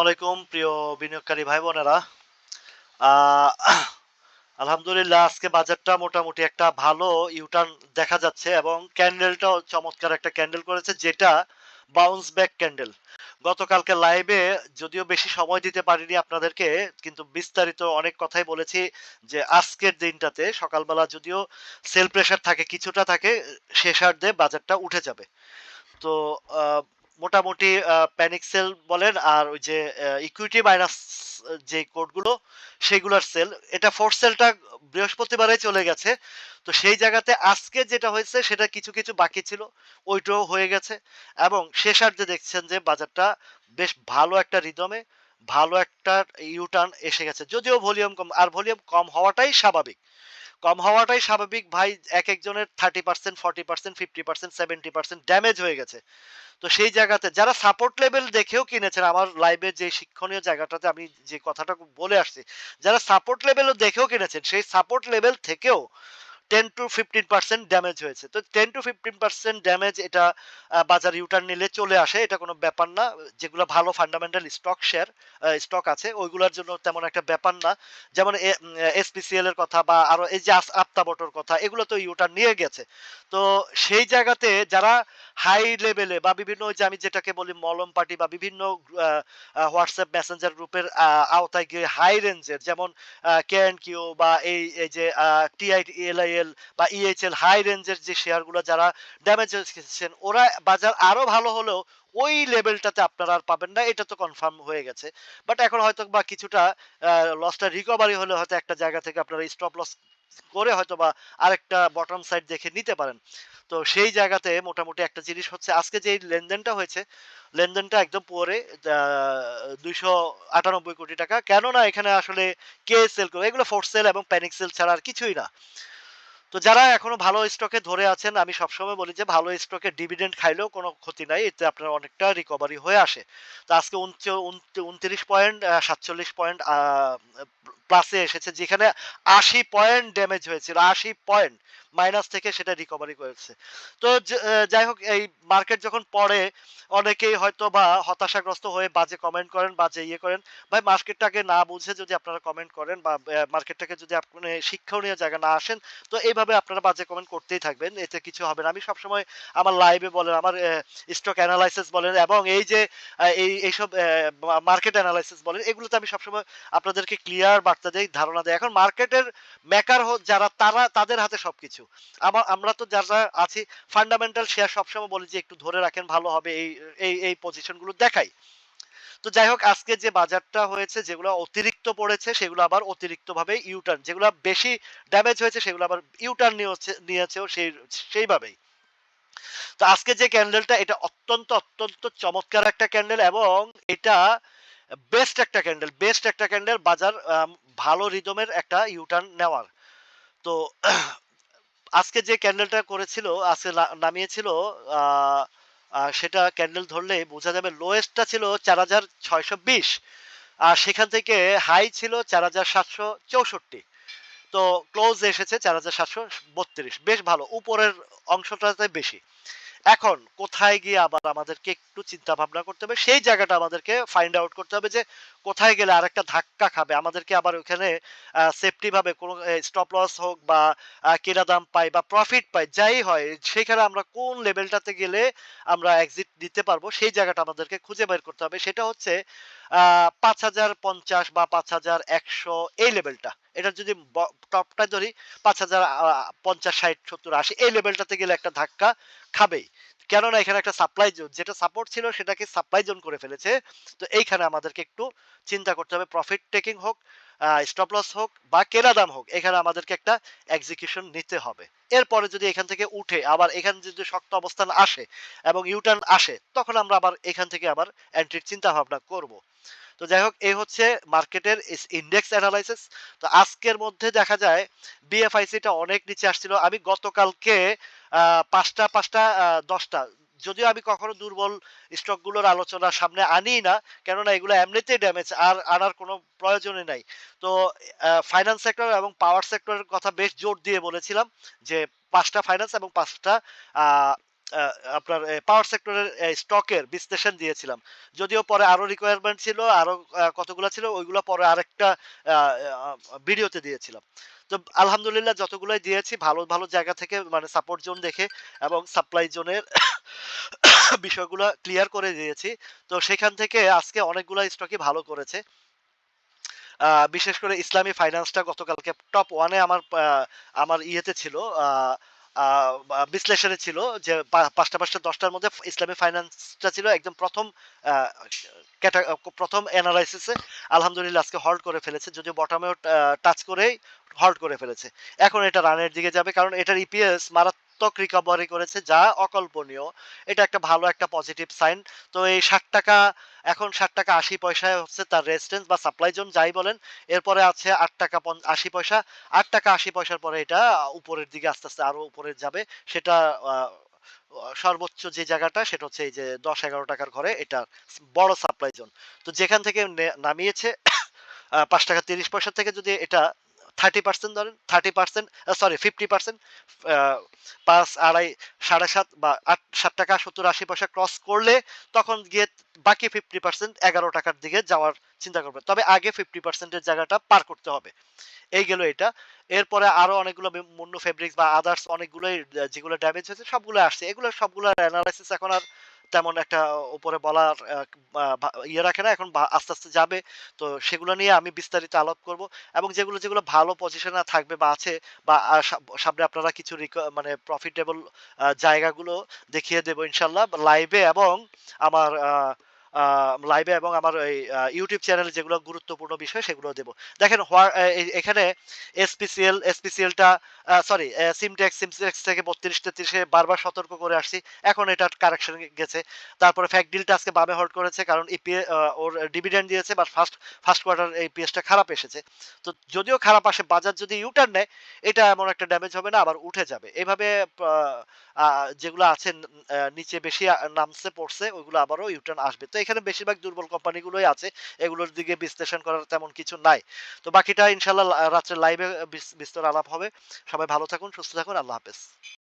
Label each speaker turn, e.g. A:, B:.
A: আলাইকুম প্রিয় বিনিয়োগকারী ভাই বোনেরা আলহামদুলিল্লাহ, আজকে বাজারটা মোটামুটি একটা ভালো ইউটার্ন দেখা যাচ্ছে এবং ক্যান্ডেলটাও চমৎকার একটা ক্যান্ডেল করেছে, যেটা বাউন্স ব্যাক ক্যান্ডেল গতকালকে লাইভে যদিও বেশি সময় দিতে পারিনি আপনাদেরকে, কিন্তু বিস্তারিত অনেক কথাই বলেছি যে আজকের দিনটাতে সকালবেলা যদিও সেল প্রেশার থাকে, কিছুটা থাকে, শেষার্ধে বাজারটা উঠে যাবে। তো মোটামুটি প্যানিক সেল বলেন আর ওই যে ইকুইটি মাইনাস যে কোডগুলো, সেগুলোর সেল। এটা ফোর্থ সেলটা বৃহস্পতিবারে চলে গেছে। তো সেই জায়গাতে আজকে যেটা হয়েছে, সেটা কিছু কিছু বাকি ছিল। ওইটাও হয়ে গেছে। এবং শেষার্ধে দেখছেন যে বাজারটা বেশ ভালো একটা রিদমে ভালো একটা ইউটার্ন এসে গেছে। যদিও ভলিউম কম, আর ভলিউম কম হওয়াটাই স্বাভাবিক। কম হওয়াটাই স্বাভাবিক। ভাই, এক একজনের thirty percent forty percent fifty percent seventy percent damage হয়ে গেছে। তো সেই জায়গাতে যারা সাপোর্ট লেভেল দেখেও কিনেছেন, আমার লাইভে যে শিক্ষণীয় জায়গাটাতে আমি যে কথাটা বলে আসছি, যারা সাপোর্ট লেভেলও দেখেও কিনেছেন, সেই সাপোর্ট লেভেল থেকেও ten to fifteen percent damage হয়েছে। তো ten to fifteen percent damage এটা বাজার ইউটার্ন নিলে চলে আসে, এটা কোনো ব্যাপার না। যেগুলো ভালো ফান্ডামেন্টাল স্টক শেয়ার স্টক আছে, ওইগুলোর জন্য তেমন একটা ব্যাপার না। যেমন এসপিসিএল এর কথা বা আরও এই যে আস- আপ্তাবটর কথা, এগুলো তো ইউটার্ন নিয়ে গেছে। তো সেই জায়গাতে যারা হাই লেভেলে বা বিভিন্ন ওই যে আমি যেটাকে বলি মলম পার্টি বা বিভিন্ন হোয়াটসঅ্যাপ মেসেঞ্জার গ্রুপের আওতায় গিয়ে হাই রেঞ্জের যেমন কে কিউ বা এই এই যে টিআই এলআইএল বা ইএইচএল হাই রেঞ্জের যে শেয়ারগুলো যারা ড্যামেজ হয়েছেন ওরা বাজার আরও ভালো হলেও ওই লেভেলটাতে আপনারা আর পাবেন না, এটা তো কনফার্ম হয়ে গেছে। বাট এখন হয়তো বা কিছুটা লসটা রিকভারি হলে হয়তো একটা জায়গা থেকে আপনারা স্টপ লস করে হয়তো বা আরেকটা বটম সাইড দেখে নিতে পারেন। তো সেই জায়গাতে মোটামুটি একটা জিনিস হচ্ছে, আজকে যে লেনদেনটা হয়েছে, লেনদেনটা একদম পরে দুইশো আটানব্বই কোটি টাকা। কেননা এখানে আসলে কে সেল করে, এগুলো ফোর সেল এবং প্যানিক সেল ছাড়া আর কিছুই না। তো যারা এখনও ভালো স্টকে ধরে আছেন, আমি সবসময় বলি যে ভালো স্টকে ডিভিডেন্ড খাইলেও কোনো ক্ষতি নাই, এতে আপনার অনেকটা রিকভারি হয়ে আসে। তো আজকে উনত্রিশ পয়েন্ট সাতচল্লিশ পয়েন্ট প্লাসে এসেছে, যেখানে আশি পয়েন্ট ড্যামেজ হয়েছিল, আশি পয়েন্ট মাইনাস থেকে সেটা রিকভারি করেছে। তো যাই হোক, এই মার্কেট যখন পড়ে, অনেকেই হয়তো বা হতাশাগ্রস্ত হয়ে বাজে কমেন্ট করেন, বাজে ইয়ে করেন। ভাই মার্কেটটাকে না বুঝে যদি আপনারা কমেন্ট করেন বা মার্কেটটাকে যদি আপনি শিক্ষণীয় জায়গা না আসেন, তো এইভাবে আপনারা বাজে কমেন্ট করতেই থাকবেন, এতে কিছু হবে না। আমি সবসময় আমার লাইভে বলেন, আমার স্টক অ্যানালাইসিস বলেন এবং এই যে এই, এইসব মার্কেট অ্যানালাইসিস বলেন, এগুলোতে আমি সবসময় আপনাদেরকে ক্লিয়ার বার্তা দেই, ধারণা দেয় এখন মার্কেটের মেকার যারা, তারা, তাদের হাতে সবকিছু। আমার আমরা তো যারা আছি ফান্ডামেন্টাল শেয়ার সবসময় বলি যে, একটু ধরে রাখেন, ভালো হবে, এই এই এই পজিশনগুলো দেখাই। তো যাই হোক আজকে যে বাজারটা হয়েছে যেগুলো অতিরিক্ত পড়েছে সেগুলো আবার অতিরিক্ত ভাবে ইউটার্ন যেগুলো বেশি ড্যামেজ হয়েছে সেগুলো আবার ইউটার্ন নিয়েছে নিয়েছেও সেই সেইভাবেই। তো আজকে যে ক্যান্ডেলটা এটা অত্যন্ত অত্যন্ত চমৎকার একটা ক্যান্ডেল এবং এটা বেস্ট একটা ক্যান্ডেল বেস্ট একটা ক্যান্ডেল বাজার ভালো রিদমের একটা ইউটার্ন নেওয়ার। তো আজকে যে ক্যান্ডেলটা করেছিল আজকে নামিয়েছিল আহ, সেটা ক্যান্ডেল ধরলে বোঝা যাবে লোয়েস্টটা ছিল চার হাজার ছয়শো বিশ আর সেখান থেকে হাই ছিল চার হাজার সাতশো চৌষট্টি। তো ক্লোজ এসেছে চার হাজার সাতশো বত্রিশ। বেশ ভালো, উপরের অংশটাতে বেশি। এখন কোথায় গিয়ে আবার আমাদেরকে একটু চিন্তা ভাবনা করতে হবে? সেই জায়গাটা আমাদেরকে ফাইন্ড আউট করতে হবে যে কোথায় গেলে আরেকটা ধাক্কা খাবে। আমাদেরকে আবার ওখানে সেফটি ভাবে কোনো স্টপ লস হোক বা কেনা দাম পাই বা প্রফিট পাই, যাই হয়, সেখানে আমরা কোন লেভেলটাতে গেলে আমরা এক্সিট দিতে পারব, সেই জায়গাটা আমাদেরকে খুঁজে বের করতে হবে। সেটা হচ্ছে পাঁচ হাজার পঞ্চাশ বা পাঁচ হাজার একশো এই লেভেলটা এটা যদি টপটা ধরি, পাঁচ হাজার পঞ্চাশ, ষাট, সত্তর, আশি, এই লেভেলটাতে গেলে একটা ধাক্কা খাবেই। কেননা এখানে একটা সাপ্লাই জোন যেটা সাপোর্ট ছিল সেটাকে সাপ্লাই জোন করে ফেলেছে। তো এইখানে আমাদেরকে একটু চিন্তা করতে হবে। প্রফিট টেকিং হোক স্টপ লস হোক বা কেনা দাম হোক, এখানে আমাদেরকে একটা এক্সিকিউশন নিতে হবে। এরপরে যদি এখান থেকে উঠে আবার এখানে যদি শক্ত অবস্থান আসে এবং ইউটার্ন আসে, তখন আমরা আবার এখান থেকে আবার এন্ট্রির চিন্তা ভাবনা করব। তো যাই হোক এই হচ্ছে মার্কেটের ইন্ডেক্স অ্যানালাইসিস তো আজকের মধ্যে দেখা যায় বিএফআইসিটা অনেক নিচে আসছিল। আমি গতকালকে পাঁচটা পাঁচটা দশটা, যদিও আমি কখনো দুর্বল স্টকগুলোর আলোচনা সামনে আনি না, কেননা এগুলো এমনিতেই ড্যামেজ আর আনার কোনো প্রয়োজনই নাই। তো ফাইন্যান্স সেক্টর এবং পাওয়ার সেক্টরের কথা বেশ জোর দিয়ে বলেছিলাম যে, পাঁচটা ফাইন্যান্স এবং পাঁচটা আপনার পাওয়ার সেক্টরের স্টকের বিশ্লেষণ দিয়েছিলাম। যদিও পরে আরও রিকোয়ারমেন্ট ছিল, আরও কতগুলো ছিল ওইগুলা পরে আরেকটা ভিডিওতে দিয়েছিলাম। তো আলহামদুলিল্লাহ যতগুলাই দিয়েছি ভালো, ভালো জায়গা থেকে মানে সাপোর্ট জোন দেখে এবং সাপ্লাই জোনের বিষয়গুলা ক্লিয়ার করে দিয়েছি। তো সেখান থেকে আজকে অনেকগুলা স্টকই ভালো করেছে। বিশেষ করে ইসলামী ফাইন্যান্সটা গতকালকে টপ ওয়ানে আমার আমার ইয়েতে ছিল বিশ্লেষণে ছিল যে পা ৫ টা ৫ টা ১০ টার মধ্যে ইসলামী ফাইন্যান্সটা ছিল একদম ১ম আ, ক্যাটা ১ম এনালাইসিস এ আলহামদুলিল্লাহ আজকে হল্ট করে ফেলেছে। যদিও বটমেও টাচ করেই হল্ট করে ফেলেছে। এখন এটা রানের দিকে যাবে, কারণ এটার ইপিএস মারাত্মক রিকভারি করেছে যা অকল্পনীয়। এটা একটা ভালো একটা পজিটিভ সাইন। তো এই ৳৬০ এখন ৳৬০.৮০ পয়সায় হচ্ছে তার রেজিস্ট্যান্স বা সাপ্লাই জোন যাই বলেন। এরপরে আছে আট টাকা আশি পয়সা। ৳৮.৮০ পয়সার পরে এটা উপরের দিকে আস্তে, আস্তে আরও উপরে যাবে। সেটা সর্বোচ্চ যে জায়গাটা সেটা হচ্ছে এই যে দশ এগারো টাকার ঘরে এটা বড় সাপ্লাই জোন। তো যেখান থেকে নামিয়েছে পাঁচ টাকা তিরিশ পয়সা থেকে যদি এটা 30% ধরেন 30% আ সরি ফিফটি পার্সেন্ট পাঁচ, আড়াই, সাড়ে সাত বা আট ৳৭.৭০-৮০ পয়সা ক্রস করলে তখন গিয়ে বাকি 50% ৳১১ টাকার দিকে যাওয়ার চিন্তা করবেন। তবে আগে ফিফটি পার্সেন্টের জায়গাটা পার করতে হবে। এই গেল এটা। এরপরে আরও অনেকগুলো মুন্নু ফেব্রিক্স বা আদার্স অনেকগুলোই যেগুলো ড্যামেজ হয়েছে সবগুলো আসছে। এগুলো সবগুলার এনালাইসিস এখন আর তেমন একটা উপরে বলার ইয়ে রাখে না। এখন আস্তে, আস্তে যাবে। তো সেগুলো নিয়ে আমি বিস্তারিত আলাপ করব এবং যেগুলো, যেগুলো ভালো পজিশনে থাকবে বা আছে বা সামনে আপনারা কিছু মানে প্রফিটেবল জায়গাগুলো দেখিয়ে দেবো ইনশাল্লাহ লাইভে এবং আমার লাইভে এবং আমার এই ইউটিউব চ্যানেলে যেগুলো গুরুত্বপূর্ণ বিষয় সেগুলো দেব। দেখেন এখানে এসপিসিএল, এসপিসিএলটা সরি সিমটেক্স, সিমটেক্স থেকে ৩২-৩৩ এ বারবার সতর্ক করে আসছি। এখন এটা কারেকশন গেছে। তারপরে ফ্যাক ডিলটা আজকে বামে হল্ট করেছে কারণ ইপিএ ওর ডিভিডেন্ড দিয়েছে বা ফার্স্ট ফার্স্ট কোয়ার্টার এই পিএসটা খারাপ এসেছে। তো যদিও খারাপ আসে বাজার যদি ইউটার্ন নেয় এটা এমন একটা ড্যামেজ হবে না আবার উঠে যাবে। এভাবে যেগুলো আছে নিচে বেশি নামছে পড়ছে ওইগুলো আবারও ইউটার্ন আসবে। তো এখানে বেশিরভাগ দুর্বল কোম্পানিগুলোই আছে। এগুলোর দিকে বিশ্লেষণ করার তেমন কিছু নাই। তো বাকিটা ইনশাল্লাহ রাত্রে লাইভে বিস বিস্তর আলাপ হবে। সবাই ভালো থাকুন, সুস্থ থাকুন। আল্লাহ হাফেজ।